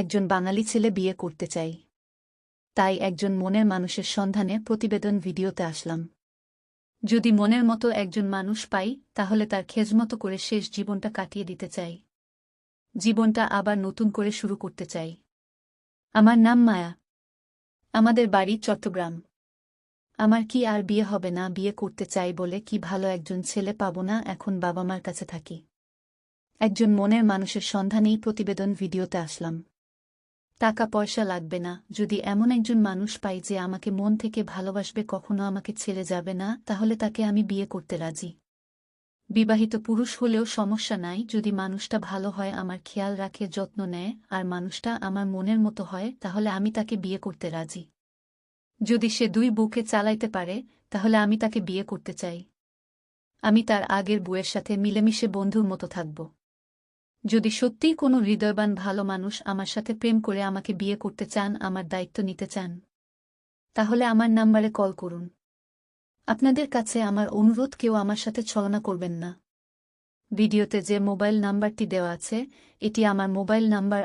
একজন বাঙালি ছেলে বিয়ে করতে চাই। তাই একজন মনের মানুষের সন্ধানে প্রতিবেদন ভিডিওতে আসলাম। যদি মনের মতো একজন মানুষ পাই, তাহলে তার খেজমতো করে শেষ জীবনটা কাটিয়ে দিতে চাই। জীবনটা আবার নতুন করে শুরু করতে চাই। আমার নাম মায়া। আমাদের বাড়ি চট্টগ্রাম। আমার কি আর বিয়ে হবে না বিয়ে করতে চাই বলে কি ভালো একজন ছেলে পাব না এখন বাবা মার কাছে থাকি। একজন মনের মানুষের সন্ধানেই প্রতিবেদন ভিডিওতে আসলাম। টাকা পয়সা লাগবে না। যদি এমন একজন মানুষ পাই যে আমাকে মন থেকে ভালোবাসবে, কখনো আমাকে ছেড়ে যাবে না, তাহলে তাকে আমি বিয়ে করতে রাজি। বিবাহিত পুরুষ হলেও সমস্যা নাই, যদি মানুষটা ভালো হয়, আমার খেয়াল রাখে, যত্ন নেয়, আর মানুষটা আমার মনের মতো হয়, তাহলে আমি তাকে বিয়ে করতে রাজি। যদি সে দুই বুকে চালাইতে পারে, তাহলে আমি তাকে বিয়ে করতে চাই। আমি তার আগের বউয়ের সাথে মিলেমিশে বন্ধুর মতো থাকব। যদি সত্যিই কোনো হৃদয়বান ভালো মানুষ আমার সাথে প্রেম করে আমাকে বিয়ে করতে চান, আমার দায়িত্ব নিতে চান, তাহলে আমার নাম্বারে কল করুন। আপনাদের কাছে আমার অনুরোধ, কেউ আমার সাথে ছলনা করবেন না। ভিডিওতে যে মোবাইল নাম্বারটি দেওয়া আছে, এটি আমার মোবাইল নাম্বার।